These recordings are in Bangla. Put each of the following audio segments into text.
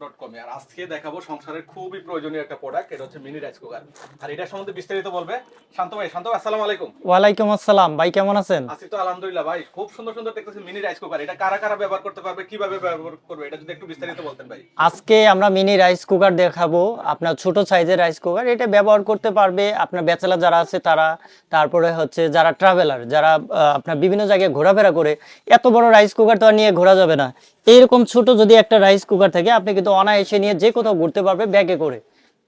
ডট কমে আর আজকে দেখাবো সংসারের খুবই প্রয়োজনীয় একটা প্রোডাক্ট এটা হচ্ছে মিনি রাইস কুকার আর এটা সম্বন্ধে বিস্তারিত বলবে শান্ত ভাই। শান্ত ভাই আসসালামু আলাইকুম। ওয়ালাইকুম আসসালাম ভাই কেমন আছেন? আছি তো আলহামদুলিল্লাহ ভাই খুব সুন্দর সুন্দর দেখতেছি মিনি রাইস কুকার এটা কারা কারা ব্যবহার করতে পারবে কীভাবে ব্যবহার করবে এটা যদি একটু বিস্তারিত বলতেন ভাই। আজকে আমরা মিনি রাইস কুকার দেখাবো আপনার ছোট সাইজের রাইস কুকার এটা ব্যবহার করতে পারবে আপনার ব্যাচেলার যারা আছে তারা। তারপরে হচ্ছে যারা ট্রাভেলার যারা আপনার বিভিন্ন জায়গায় ঘোরাফেরা করে এত বড় রাইস কুকার তো আর নিয়ে ঘোরা যাবে না। এইরকম ছোট যদি একটা রাইস কুকার থাকে আপনি কিন্তু অনায়াসে নিয়ে যে কোথাও ঘুরতে পারবে ব্যাগে করে।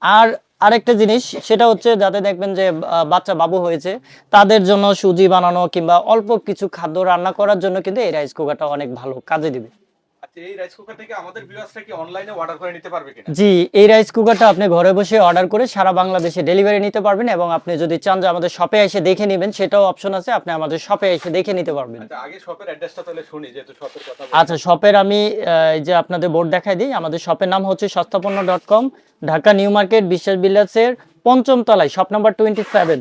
আর আরেকটা জিনিস, সেটা হচ্ছে যাতে দেখবেন যে বাচ্চা বাবু হয়েছে, তাদের জন্য সুজি বানানো কিংবা অল্প কিছু খাদ্য রান্না করার জন্য কিন্তু এই রাইস কুকারটা অনেক ভালো কাজে দিবে। এই রাইস কুকার থেকে আমাদের ভিউয়ার্সরা কি অনলাইনে অর্ডার করে নিতে পারবে কিনা? জি এই রাইস কুকারটা আপনি ঘরে বসে অর্ডার করে সারা বাংলাদেশে ডেলিভারি নিতে পারবেন এবং আপনি যদি চান যে আমাদের শপে এসে দেখে নেবেন সেটাও অপশন আছে আপনি আমাদের শপে এসে দেখে নিতে পারবেন। আচ্ছা আগে শপের অ্যাড্রেসটা তাহলে শুনি যেহেতু শপের কথা আচ্ছা শপের আমি যে আপনাদের বোর্ড দেখাই দিই আমাদের শপের নাম হচ্ছে সস্তাপন্ন dot com Dhaka new market বিশ্বাস বিল্ডার্সের পঞ্চম তলায় শপ নাম্বার টোয়েন্টি সেভেন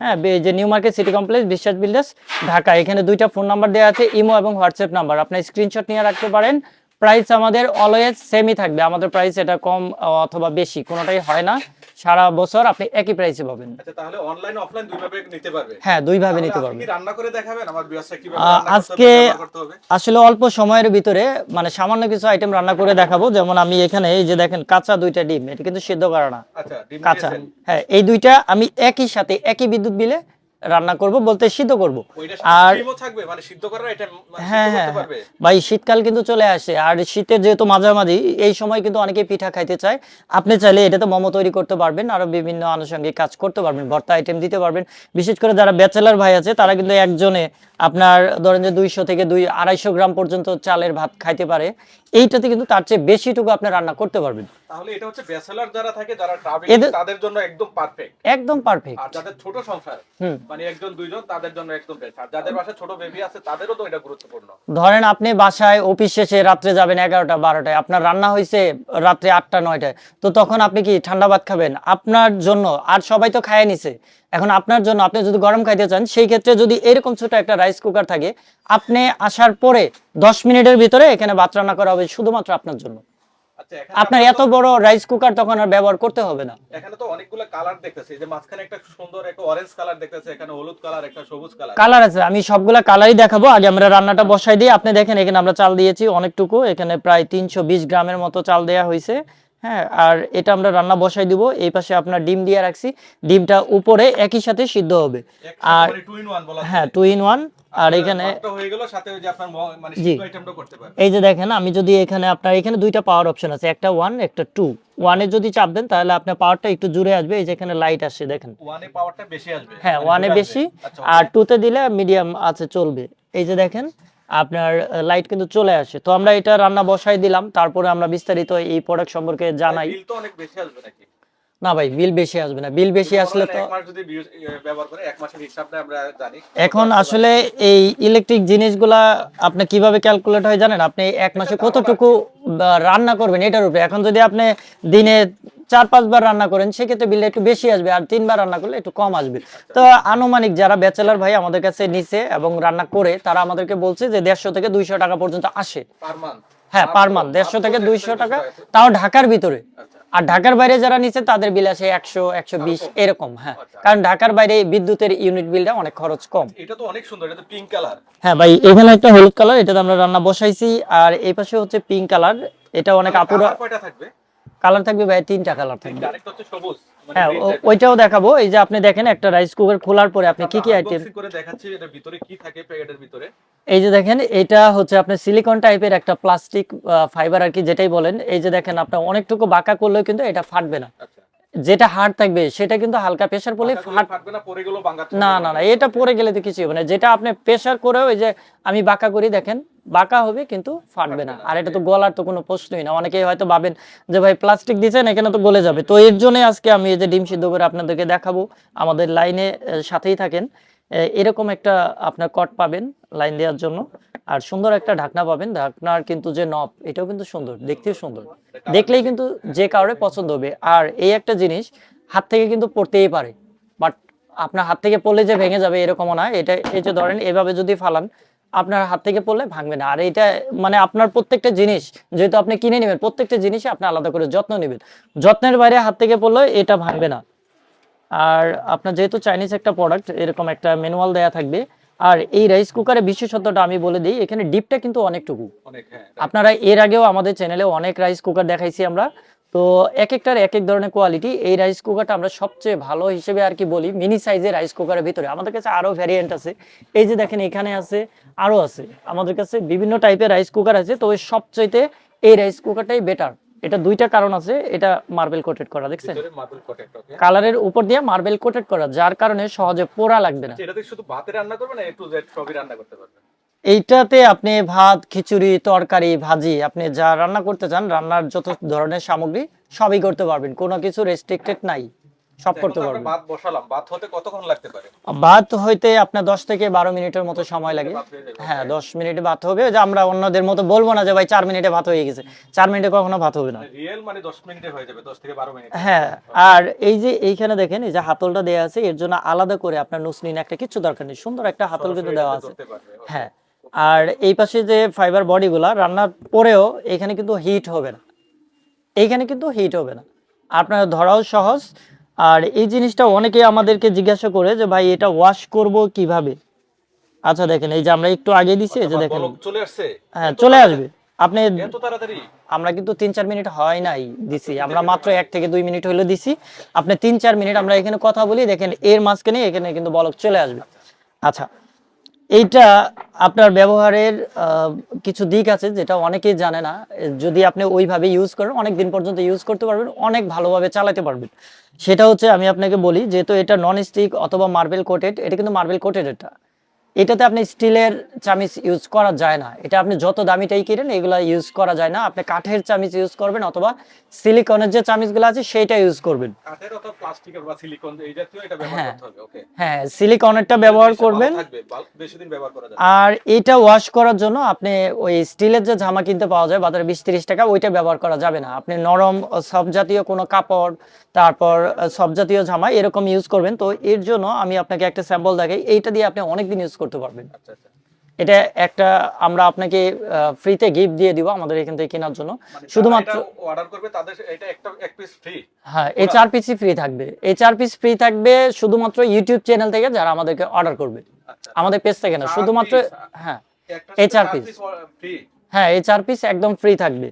হ্যাঁ যে new market city complex Biswas builders Dhaka. এখানে দুইটা ফোন নাম্বার দেওয়া আছে ইমো এবং হোয়াটসঅ্যাপ নাম্বার। আপনি স্ক্রিনশট নিয়ে রাখতে পারেন প্রাইস আমাদের অলওয়েজ সেমই থাকবে। আমাদের প্রাইস এটা কম অথবা বেশি কোনোটাই হয় না। সারা বছর আপনি একই প্রাইসে পাবেন। আচ্ছা তাহলে অনলাইন অফলাইন দুইভাবে নিতে পারবে? হ্যাঁ দুইভাবে তাহলে নিতে পারবেন রান্না করে দেখাবেন? আমার ভিউয়ার্সরা কীভাবে আহ, রান্না করতে হবে, আজকে আসলে অল্প সময়ের ভিতরে মানে সামান্য কিছু আইটেম রান্না করে দেখাবো। যেমন আমি এখানে এই যে দেখেন কাঁচা দুইটা ডিম। এটা কিন্তু সিদ্ধ করা না। আচ্ছা কাঁচা। হ্যাঁ এই দুইটা আমি একই সাথে একই বিদ্যুৎ বিলে রান্না করব বলতে সিদ্ধ করব। আর থাকবে? মানে সিদ্ধ করার এটা মানে হ্যাঁ হ্যাঁ ভাই শীতকাল কিন্তু চলে আসে। আর শীতের যেহেতু মাঝামাঝি এই সময় কিন্তু অনেকে পিঠা খাইতে চায়। আপনি চাইলে এটাতে মোমো তৈরি করতে পারবেন আরও বিভিন্ন আনুষঙ্গিক কাজ করতে পারবেন ভর্তা আইটেম দিতে পারবেন। বিশেষ করে যারা ব্যাচেলার ভাই আছে তারা কিন্তু একজনে আপনার ধরেন যে দুইশো থেকে দুই আড়াইশো গ্রাম পর্যন্ত চালের ভাত খাইতে পারে। এইটাতে কিন্তু তার চেয়ে বেশিটুকু আপনি রান্না করতে পারবেন। তাহলে এটা হচ্ছে ব্যাচেলার যারা থাকে যারা ট্রাভেলিং তাদের জন্য একদম পারফেক্ট একদম পারফেক্ট আর যাদের ছোট সংসার মানে একজন দুইজন তাদের জন্য একদম বেস্ট আর যাদের বাসায় ছোট বেবি আছে তাদেরও তো এটা গুরুত্বপূর্ণ। ধরেন আপনি বাসায় অফিস শেষে রাত্রে যাবেন এগারোটা বারোটায় আপনার রান্না হয়েছে রাত্রে আটটা নয়টায় তো তখন আপনি কি ঠান্ডা ভাত খাবেন? আপনার জন্য আর সবাই তো খায় নিছে। এখন আপনার জন্য আপনি যদি গরম খাইতে চান সেই ক্ষেত্রে যদি এরকম ছোট একটা রাইস কুকার থাকে আপনি আসার পরে দশ মিনিটের ভিতরে এখানে ভাত রান্না করা হবে শুধুমাত্র আপনার জন্য। আচ্ছা আপনার এত বড় রাইস কুকার তখন আর ব্যবহার করতে হবে না। এখানে তো অনেকগুলো কালার দেখতেছি এই যে মাঝখানে একটা সুন্দর একটা অরেঞ্জ কালার দেখতেছে এখানে হলুদ কালার একটা সবুজ কালার কালার আছে আমি সবগুলা কালারই দেখাবো আগে আমরা রান্নাটা বসাই দিই। আপনি দেখেন এখানে আমরা চাল দিয়েছি অনেকটুকু এখানে প্রায় তিনশো বিশ গ্রামের মতো চাল দেওয়া হয়েছে হ্যাঁ আর এটা আমরা রান্না বসাই দিব। এই পাশে আপনার ডিম দিয়ে রাখছি। ডিমটা উপরে একই সাথে সিদ্ধ হবে। আর টু ইন ওয়ান বলা হ্যাঁ টু ইন ওয়ান আর এখানে ভাতটা হয়ে গেল সাথে যে আপনার মানে জি। এই যে দেখেন আমি যদি এখানে আপনার এখানে দুইটা পাওয়ার অপশন আছে। একটা ওয়ান একটা টু ওয়ানে যদি চাপ দেন তাহলে আপনার পাওয়ারটা একটু জুড়ে আসবে। এই যে এখানে লাইট আসছে দেখেন। ওয়ানে পাওয়ারটা বেশি আসবে। হ্যাঁ মানে ওয়ানে বেশি। আচ্ছা আর টুতে দিলে মিডিয়াম আছে চলবে। এই যে দেখেন আপনার লাইট কিন্তু চলে আসে। তো আমরা এটা রান্না বসাই দিলাম তারপরে আমরা বিস্তারিত এই প্রোডাক্ট সম্পর্কে জানাই। বিল তো অনেক বেশি আসবে নাকি? না ভাই বিল বেশি আসবে না। বিল বেশি আসলে তো এক যদি ব্যবহার করে এক মাসের হিসাবটা আমরা জানি। এখন আসলে এই ইলেকট্রিক জিনিসগুলা আপনি কীভাবে ক্যালকুলেট হয় জানেন? আপনি এক মাসে কতটুকু রান্না করবেন এটার উপরে। এখন যদি আপনি দিনে চার পাঁচবার রান্না করেন সেক্ষেত্রে বিলটা একটু বেশি আসবে আর তিনবার রান্না করলে একটু কম আসবে। তো আনুমানিক যারা ব্যাচেলার ভাই আমাদের কাছে নিছে এবং রান্না করে তারা আমাদেরকে বলছে যে দেড়শো থেকে দুইশো টাকা পর্যন্ত আসে। হ্যাঁ পার মান্থ দেড়শো থেকে দুইশো টাকা। তাও ঢাকার ভিতরে। আচ্ছা। আর ঢাকার বাইরে যারা নিচ্ছে তাদের বিল আসে একশো একশো বিশ এরকম হ্যাঁ। কারণ ঢাকার বাইরে বিদ্যুতের ইউনিট বিলটা অনেক খরচ কম। এটা তো অনেক সুন্দর এটা পিঙ্ক কালার হ্যাঁ ভাই এখানে একটা হলুদ কালার এটাতে আমরা রান্না বসাইছি। আর এই পাশে হচ্ছে পিঙ্ক কালার এটা অনেক আপুরা কয়টা থাকবে? কালার থাকবে ভাই তিনটা কালার থাকবে। আরেকটা হচ্ছে সবুজ। মানে হ্যাঁ। ওইটাও দেখাবো। এই যে আপনি দেখেন একটা রাইস কুকার খোলার পরে আপনি কি কি আইটেম করে দেখাচ্ছি এটার ভিতরে কি থাকে প্যাকেটের ভিতরে। এই যে দেখেন এটা হচ্ছে আপনার সিলিকন টাইপের একটা প্লাস্টিক ফাইবার আর কি যেটাই বলেন। এই যে দেখেন আপনার অনেকটুকু বাঁকা করলেও কিন্তু এটা ফাটবে না। আচ্ছা। যেটা হার্ড থাকবে সেটা কিন্তু হালকা প্রেসার পড়লে ফাট ফাটবে না পরে গেলো বাঙ্গা না না না এটা পরে গেলে তো কিছু হবে না। যেটা আপনি প্রেসার করে ওই যে আমি বাঁকা করি দেখেন বাঁকা হবে কিন্তু ফাটবে না। আর এটা তো গলার তো কোনো প্রশ্নই না। অনেকেই হয়তো ভাবেন যে ভাই প্লাস্টিক দিয়েছেন এখানে তো গলে যাবে। তো এর জন্য আজকে আমি এই যে ডিম সিদ্ধ করে আপনাদেরকে দেখাবো। আমাদের লাইনে সাথেই থাকেন। এরকম একটা আপনার কট পাবেন লাইন দেওয়ার জন্য। আর সুন্দর একটা ঢাকনা পাবেন। ঢাকনার কিন্তু যে নব এটাও কিন্তু সুন্দর দেখতেও সুন্দর। দেখলেই কিন্তু যে কারোর পছন্দ হবে। আর এই একটা জিনিস হাত থেকে কিন্তু পড়তেই পারে। বাট আপনার হাত থেকে পড়লে যে ভেঙে যাবে এরকমও না। এটা এই যে ধরেন এভাবে যদি ফালান আপনার হাত থেকে পড়লে ভাঙবে না। আর এটা মানে আপনার প্রত্যেকটা জিনিস যেহেতু আপনি কিনে নেবেন প্রত্যেকটা জিনিসই আপনি আলাদা করে যত্ন নেবেন। যত্নের বাইরে হাত থেকে পড়লে এটা ভাঙবে না। আর আপনার যেহেতু চাইনিজ একটা প্রোডাক্ট এরকম একটা ম্যানুয়াল দেয়া থাকবে। আর এই রাইস কুকারের বিশেষত্বটা আমি বলে দিই এখানে ডিপটা কিন্তু অনেকটুকু। হ্যাঁ। আপনারা এর আগেও আমাদের চ্যানেলে অনেক রাইস কুকার দেখাইছি আমরা। তো এক একটার এক এক ধরনের কোয়ালিটি এই রাইস কুকারটা আমরা সবচেয়ে ভালো হিসেবে আর কি বলি মিনি সাইজের রাইস কুকারের ভিতরে। আমাদের কাছে আরও ভ্যারিয়েন্ট আছে। এই যে দেখেন এখানে আছে আরও আছে। আমাদের কাছে বিভিন্ন টাইপের রাইস কুকার আছে তো ওই সবচাইতে এই রাইস কুকারটাই বেটার এটা দুইটা কারণ আছে এটা মার্বেল কোটেড করা দেখছেন? কালারের উপর দিয়ে মার্বেল কোটেড করা যার কারণে সহজে পোড়া লাগবে না। এটাতে শুধু ভাতে রান্না করবে না এ টু জেড সবই রান্না করতে পারবে? এইটাতে আপনি ভাত খিচুড়ি তরকারি ভাজি আপনি যা রান্না করতে চান রান্নার যত ধরনের সামগ্রী সবই করতে পারবেন। কোনো কিছু রেস্ট্রিক্টেড নাই। সব করতে পারবেন। ভাত বসালাম। ভাত হতে কতক্ষণ লাগতে পারে? ভাত হইতে আপনার দশ থেকে বারো মিনিটের মতো সময় লাগে। হয়ে যাবে। হ্যাঁ দশ মিনিটে ভাত হবে। যে আমরা অন্যদের মতো বলব না যে ভাই চার মিনিটে ভাত হয়ে গেছে। চার মিনিটে কখনো ভাত হবে না। রিয়েল মানে 10 মিনিটে হয়ে যাবে 10 থেকে 12 মিনিট। হ্যাঁ আর এই যে এইখানে দেখেন এই যে হাতলটা দেওয়া আছে এর জন্য আলাদা করে আপনার নুসনিন একটা কিছু দরকার নেই। সুন্দর একটা হাতল কিন্তু দেওয়া আছে। হ্যাঁ আর এই পাশে যে ফাইবার বডিগুলা রান্নার পরেও এখানে কিন্তু হিট হবে না। এইখানে কিন্তু হিট হবে না। আপনার ধরাও সহজ। আর এই জিনিসটা অনেকেই আমাদেরকে জিজ্ঞাসা করে যে ভাই এটা ওয়াশ করব কীভাবে? আচ্ছা দেখেন এই যে আমরা একটু আগে দিছি এই যে দেখেন। চলে আসছে। হ্যাঁ চলে আসবে। আপনি এত তাড়াতাড়ি। আমরা কিন্তু তিন চার মিনিট হয় নাই দিছি। আমরা মাত্র এক থেকে দুই মিনিট হইল দিছি। আপনি তিন চার মিনিট আমরা এখানে কথা বলি দেখেন এর মাঝখানে এখানে কিন্তু বলক চলে আসবে। আচ্ছা এইটা আপনার ব্যবহারের কিছু দিক আছে যেটা অনেকেই জানে না। যদি আপনি ওইভাবে ইউজ করেন অনেক দিন পর্যন্ত ইউজ করতে পারবেন, অনেক ভালোভাবে চালাতে পারবেন। সেটা হচ্ছে আমি আপনাকে বলি, যেহেতু এটা নন স্টিক অথবা মার্বেল কোটেড এটা কিন্তু মার্বেল কোটেড এটা। এটাতে আপনি স্টিলের চামিচ ইউজ করা যায় না। এটা আপনি যত দামিটাই কিনেন এগুলো ইউজ করা যায় না। আপনি কাঠের চামিচ ইউজ করবেন অথবা সিলিকনের যে চামিচগুলো আছে সেইটা ইউজ করবেন। কাঠের অথবা প্লাস্টিকের বা সিলিকন এই জাতীয় এটা ব্যবহার হ্যাঁ। করতে হবে ওকে হ্যাঁ সিলিকনেরটা ব্যবহার করবেন। বেশি দিন ব্যবহার করা যাবে আর এটা ওয়াশ করার জন্য আপনি ওই স্টিলের যে জামা কিনতে পাওয়া যায় বাজারে বিশ তিরিশ টাকা ওইটা ব্যবহার করা যাবে না। আপনি নরম সব জাতীয় কোনো কাপড় তারপর সব জাতীয় জামা এরকম ইউজ করবেন। তো এর জন্য আমি আপনাকে একটা স্যাম্পল দেখাই। এইটা দিয়ে আপনি অনেকদিন ইউজ করতে পারবেন। আচ্ছা আচ্ছা। এটা একটা আমরা আপনাকে ফ্রিতে গিফট দিয়ে দিব আমাদের এখান থেকে কেনার জন্য। মানে শুধুমাত্র অর্ডার করবে তাদের এটা একটা এক পিস ফ্রি হ্যাঁ এই চার পিসই ফ্রি থাকবে। এই চার পিস ফ্রি থাকবে শুধুমাত্র ইউটিউব চ্যানেল থেকে যারা আমাদেরকে অর্ডার করবে। আচ্ছা আমাদের পেজ থেকে না শুধুমাত্র হ্যাঁ এই চার piece। ফ্রি হ্যাঁ এই চার পিস একদম ফ্রি থাকবে।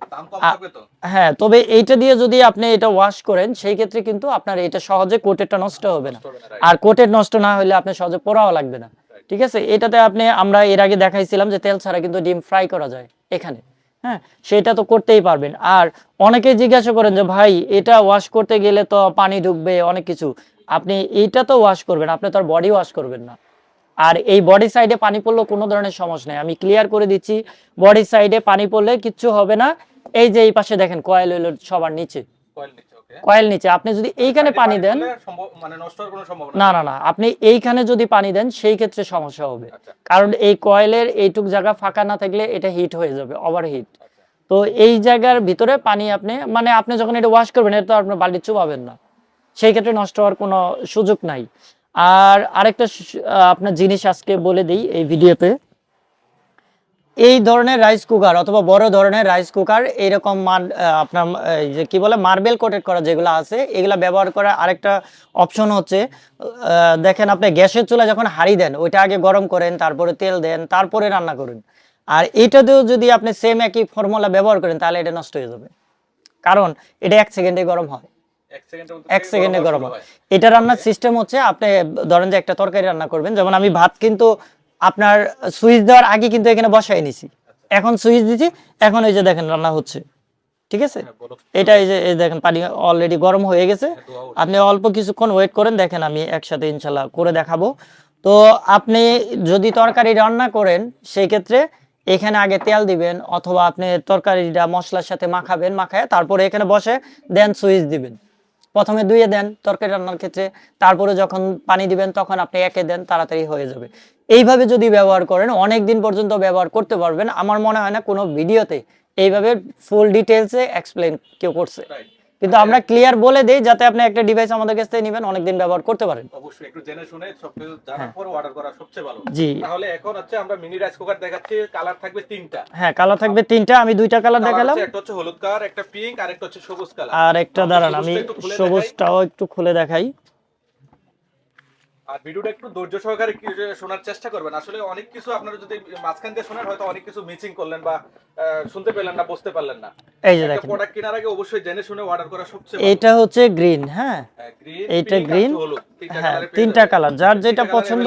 হ্যাঁ তবে এইটা দিয়ে যদি আপনি এটা ওয়াশ করেন সেই ক্ষেত্রে কিন্তু আপনার এটা সহজে কোটেরটা নষ্ট হবে না. আর কোটের নষ্ট না হলে আপনি সহজে পোড়াও লাগবে না। ঠিক আছে? এটাতে আপনি, আমরা এর আগে দেখাইছিলাম যে তেল ছাড়া কিন্তু ডিম ফ্রাই করা যায় এখানে হ্যাঁ? সেটা তো করতেই পারবেন। আর অনেকে জিজ্ঞাসা করেন যে, ভাই, এটা ওয়াশ করতে গেলে তো পানি ঢুকবে, অনেক কিছু। আপনি এটা তো ওয়াশ করবেন, আপনি তো আর বডি ওয়াশ করবেন না। আর এই বডি সাইডে পানি পড়লেও কোনো ধরনের সমস্যা নেই। আমি ক্লিয়ার করে দিচ্ছি বডি সাইডে পানি পড়লে কিচ্ছু হবে না। এই যে এই পাশে দেখেন কয়েল হইল সবার নিচে। কয়েল নিচে। আপনি যদি এইখানে পানি দেন মানে নষ্ট হওয়ার কোনো সম্ভাবনা না না না আপনি এইখানে যদি পানি দেন সেই ক্ষেত্রে সমস্যা হবে। আচ্ছা। কারণ এই কয়েলের এইটুক জায়গা ফাঁকা না থাকলে এটা হিট হয়ে যাবে ওভার হিট আচ্ছা তো এই জায়গার ভিতরে পানি আপনি মানে আপনি যখন এটা ওয়াশ করবেন এটা তো আপনার বালতি চুবাবেন না। সেই ক্ষেত্রে নষ্ট হওয়ার কোনো সুযোগ নাই। আর আরেকটা আপনার জিনিস আজকে বলে দিই এই ভিডিওতে। এই ধরনের রাইস কুকার অথবা বড় ধরনের রাইস কুকার এইরকম আহ, আপনার যে কি বলে মার্বেল কোটেড করা যেগুলো আছে এগুলা ব্যবহার করার আরেকটা অপশন হচ্ছে দেখেন আপনি গ্যাসের চুলা যখন হাঁড়ি দেন ওইটা আগে গরম করেন তারপরে তেল দেন তারপরে রান্না করেন। আর এটাতেও যদি আপনি সেম একই ফর্মুলা ব্যবহার করেন তাহলে এটা নষ্ট হয়ে যাবে। কারণ এটা এক সেকেন্ডে গরম হয়। এক সেকেন্ডে গরম হয়। এটা রান্নার সিস্টেম হচ্ছে আপনি ধরেন যে একটা তরকারি রান্না করবেন যেমন আমি ভাত কিন্তু আপনার সুইচ দেওয়ার আগে কিন্তু এখানে বসাই নিছি। এখন সুইচ দিছি এখন এই যে দেখেন রান্না হচ্ছে। ঠিক আছে? হ্যাঁ, এটা এই যে এই দেখেন পানি অলরেডি গরম হয়ে গেছে। হ্যাঁ। আপনি অল্প কিছুক্ষণ ওয়েট করেন দেখেন আমি একসাথে ইনশাল্লাহ করে দেখাবো। তো আপনি যদি তরকারি রান্না করেন সেই ক্ষেত্রে এখানে আগে তেল দিবেন অথবা আপনি তরকারিটা মশলার সাথে মাখাবেন মাখায় তারপরে এখানে বসে দেন সুইচ দিবেন। প্রথমে দুইয়ে দেন তরকারি রান্নার ক্ষেত্রে, তারপরে যখন পানি দিবেন তখন আপনি একে দেন, তাড়াতাড়ি হয়ে যাবে। এইভাবে যদি ব্যবহার করেন অনেক দিন পর্যন্ত ব্যবহার করতে পারবেন। আমার মনে হয় না কোনো ভিডিওতে এইভাবে ফুল ডিটেলসে এক্সপ্লেন কেউ করছে. কিন্তু আমরা ক্লিয়ার বলে দেই যাতে আপনি একটা ডিভাইস আমাদের কাছ থেকে নেবেন অনেকদিন ব্যবহার করতে পারেন। অবশ্যই একটু জেনে শুনে সবকিছু জানার পর অর্ডার করা সবচেয়ে ভালো। জি। তাহলে এখন হচ্ছে আমরা মিনি রাইস কুকার দেখাচ্ছি কালার থাকবে তিনটা। হ্যাঁ কালার থাকবে তিনটা আমি দুইটা কালার দেখালাম। একটা হচ্ছে হলুদ কালার একটা পিঙ্ক আর একটা হচ্ছে সবুজ কালার আর একটা দাঁড়ান আমি সবুজটাও একটু খুলে দেখাই। আর ভিডিওটা একটু ধৈর্য সহকারে শোনার চেষ্টা করবেন। আসলে অনেক কিছু আপনারা যদি মাঝখান দিয়ে শোনেন হয়তো অনেক কিছু মিসিং করলেন বা শুনতে পেলেন না বুঝতে পারলেন না। এই যে দেখেন। প্রোডাক্ট কেনার আগে অবশ্যই জেনে শুনে অর্ডার করা সবচেয়ে এটা হচ্ছে গ্রিন হ্যাঁ? গ্রিন এইটা green, তিনটা হ্যাঁ তিনটা কালার। যার যেটা পছন্দ।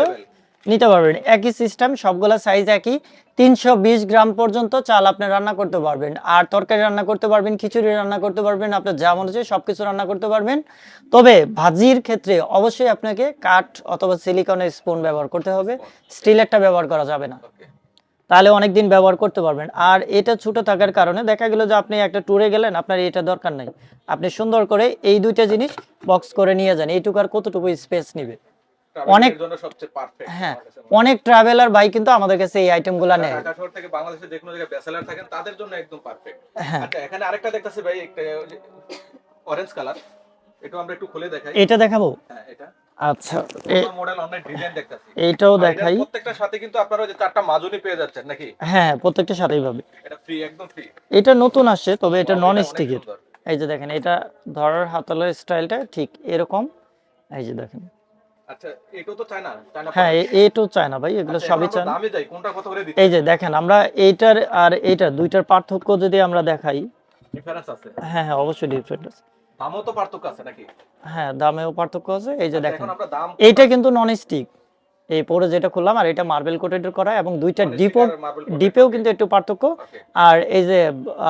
নিতে পারবেন। একই সিস্টেম সবগুলা সাইজ একই। তিনশো বিশ গ্রাম পর্যন্ত চাল আপনি রান্না করতে পারবেন। আর তরকারি রান্না করতে পারবেন খিচুড়ি রান্না করতে পারবেন আপনার যা মনে হচ্ছে সবকিছু রান্না করতে পারবেন। তবে ভাজির ক্ষেত্রে অবশ্যই আপনাকে কাঠ অথবা সিলিকনের স্পুন ব্যবহার করতে হবে। স্টিলেরটা ব্যবহার করা যাবে না। তাহলে অনেক দিন ব্যবহার করতে পারবেন। আর এটা ছোট থাকার কারণে দেখা গেল যে আপনি একটা ট্যুরে গেলেন আপনার এটা দরকার নাই। আপনি সুন্দর করে এই দুইটা জিনিস বক্স করে নিয়ে যান। এইটুকু আর কতটুকু স্পেস নিবে? অনেক- এর জন্য সবচেয়ে পারফেক্ট হ্যাঁ অনেক ট্রাভেলার ভাই কিন্তু আমাদের কাছে এই আইটেমগুলো নেয়। ঢাকা শহর থেকে বাংলাদেশে যে কোনো জায়গায় ব্যাচেলার থাকেন তাদের জন্য একদম পারফেক্ট হ্যাঁ। আচ্ছা এখানে আরেকটা দেখতেছি ভাই একটা অরেঞ্জ কালার এটা আমরা একটু খুলে দেখাই। এটা দেখাবো? হ্যাঁ এটা। আচ্ছা মডেল অনেক ডিজাইন দেখতেছি। এইটাও দেখাই। প্রত্যেকটার সাথে কিন্তু আপনারা যে চারটা মাজুনি পেয়ে যাচ্ছেন নাকি? হ্যাঁ প্রত্যেকটা সাথেই পাবে। এটা ফ্রি একদম ফ্রি এটা নতুন আসছে তবে এটা নন স্টিকের এই যে দেখেন এটা ধরার হাতলের স্টাইলটা ঠিক এরকম। এই যে দেখেন। হ্যাঁ এ- এটাও চায় না ভাই এগুলো আচ্ছা, সবই চায় এই যে দেখেন আমরা এইটার আর এইটার দুইটার পার্থক্য যদি আমরা দেখাই। হ্যাঁ হ্যাঁ অবশ্যই ডিফারেন্ট আছে। দামও তো পার্থক্য আছে নাকি? হ্যাঁ দামেও পার্থক্য আছে। এই যে আচ্ছা, দেখেন এইটা কিন্তু নন স্টিক এই পরে যেটা খুললাম আর এটা মার্বেল কোটেড করা এবং দুইটা ডিপো ডিপেও কিন্তু একটু পার্থক্য। আর এই যে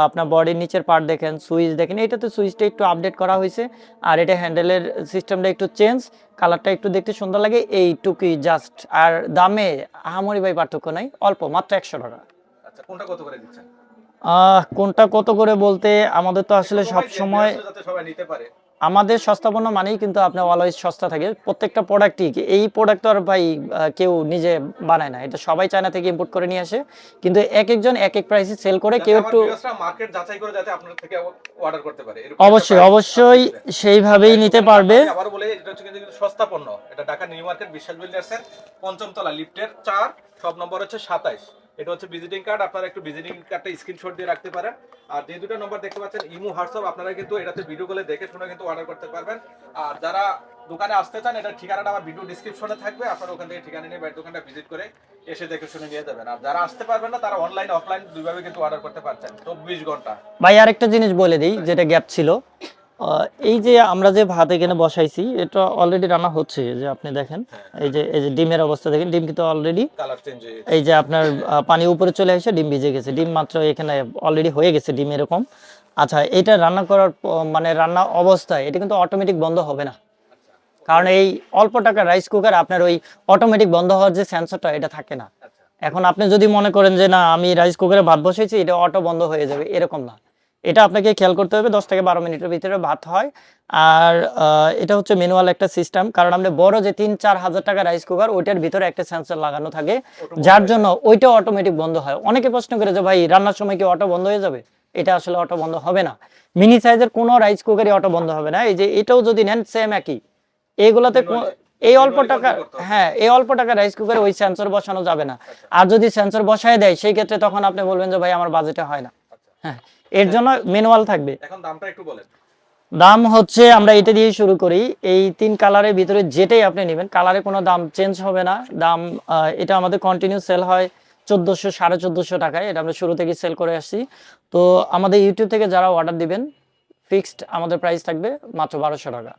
আপনার বডির নিচের পার্ট দেখেন সুইচ দেখেন এটা এটাতে সুইচটা একটু আপডেট করা হয়েছে। আর এটা হ্যান্ডেলের সিস্টেমটা একটু চেঞ্জ কালারটা একটু দেখতে সুন্দর লাগে। এই এইটুকুই জাস্ট আর দামে আহামরি ভাই পার্থক্য নাই অল্প মাত্র একশো টাকা। আচ্ছা কোনটা কত করে দিচ্ছেন? আহ, কোনটা কত করে বলতে আমাদের তো আসলে সব সময় সবাই নিতে পারে। আমাদের সস্তাপন্ন মানেই কিন্তু আপনার অলওয়েজ সস্তা থাকে। প্রত্যেকটা প্রোডাক্টই এই প্রোডাক্ট আর ভাই কেউ নিজে বানায় না। এটা সবাই চায়না থেকে ইম্পোর্ট করে নিয়ে আসে। কিন্তু এক একজন এক এক প্রাইসে সেল করে কেউ একটু মার্কেট যাচাই করে যাতে আপনার থেকে অর্ডার করতে পারে। অবশ্যই অবশ্যই। সেইভাবেই নিতে পারবে। আবার বলে এটা হচ্ছে কিন্তু সস্তা পণ্য। এটা ঢাকা নিউ মার্কেট বিশ্বাস বিল্ডার্সের পঞ্চম তলা লিফটের চার সব নম্বর হচ্ছে সাতাইশ। এটা হচ্ছে ভিজিটিং কার্ড আপনারা একটু ভিজিটিং কার্ডটা স্ক্রিনশট দিয়ে রাখতে পারেন। আর যে দুটো নম্বর দেখতে পাচ্ছেন, ইমো, হোয়াটসঅ্যাপ, আপনারা কিন্তু এটাতে ভিডিও কলে দেখে শুনে কিন্তু অর্ডার করতে পারবেন। আর যারা দোকানে আসতে চান, এটার ঠিকানাটা আমার ভিডিও ডিসক্রিপশনে থাকবে। আপনারা ওখান থেকে ঠিকানা নিয়ে দোকানটা ভিজিট করে এসে দেখে শুনে নিয়ে যাবেন। আর যারা আসতে পারবেন না, তারা অনলাইন অফলাইন দুইভাবে কিন্তু অর্ডার করতে পারছেন। চব্বিশ ঘণ্টা। ভাই, আরেকটা জিনিস বলে দিই, যেটা গ্যাপ ছিল। এই যে আমরা যে ভাত এখানে বসাইছি এটা অলরেডি রান্না হচ্ছে যে আপনি দেখেন এই যে এই যে ডিমের অবস্থা দেখেন ডিম কিন্তু অলরেডি কালার চেঞ্জ হয়ে এই যে আপনার পানি উপরে চলে আসে ডিম ভিজে গেছে। ডিম মাত্র এখানে অলরেডি হয়ে গেছে ডিম এরকম। আচ্ছা এটা রান্না করার মানে রান্না অবস্থায় এটা কিন্তু অটোমেটিক বন্ধ হবে না। কারণ এই অল্প টাকার রাইস কুকার আপনার ওই অটোমেটিক বন্ধ হওয়ার যে সেন্সরটা এটা থাকে না। আচ্ছা। এখন আপনি যদি মনে করেন যে না আমি রাইস কুকারে ভাত বসেছি এটা অটো বন্ধ হয়ে যাবে এরকম না। এটা আপনাকে খেয়াল করতে হবে দশ থেকে বারো মিনিটের ভিতরে ভাত হয়। আর এটা হচ্ছে ম্যানুয়াল একটা সিস্টেম কারণ আমরা বড় যে তিন চার হাজার টাকা রাইস কুকার ওইটার ভিতরে একটা সেন্সর লাগানো থাকে। যার জন্য ওইটা অটোমেটিক বন্ধ হয়। অনেকে প্রশ্ন করে যে ভাই রান্নার সময় কি অটো বন্ধ হয়ে যাবে? এটা আসলে অটো বন্ধ হবে না। মিনি সাইজের কোনো রাইস কুকারই অটো বন্ধ হবে না। এই যে এটাও যদি নেন সেম একই। এইগুলাতে কো- এই অল্প টাকা। হ্যাঁ এই অল্প টাকা রাইস কুকারে ওই সেন্সর বসানো যাবে না। আর যদি সেন্সর বসায় দেয় সেই ক্ষেত্রে তখন আপনি বলবেন যে ভাই আমার বাজেটে হয় না। আচ্ছা। হ্যাঁ। এর জন্য ম্যানুয়াল থাকবে। এখন দামটা একটু বলেন। দাম হচ্ছে আমরা এটা দিয়ে শুরু করি এই তিন কালারের ভিতরে যেটাই আপনি নেবেন কালারে কোনো দাম চেঞ্জ হবে না। দাম এটা আমাদের কন্টিনিউ সেল হয় চোদ্দোশো সাড়ে চোদ্দোশো টাকায় এটা আমরা শুরু থেকে সেল করে আসছি। তো আমাদের ইউটিউব থেকে যারা অর্ডার দিবেন ফিক্সড আমাদের প্রাইস থাকবে মাত্র বারোশো টাকা।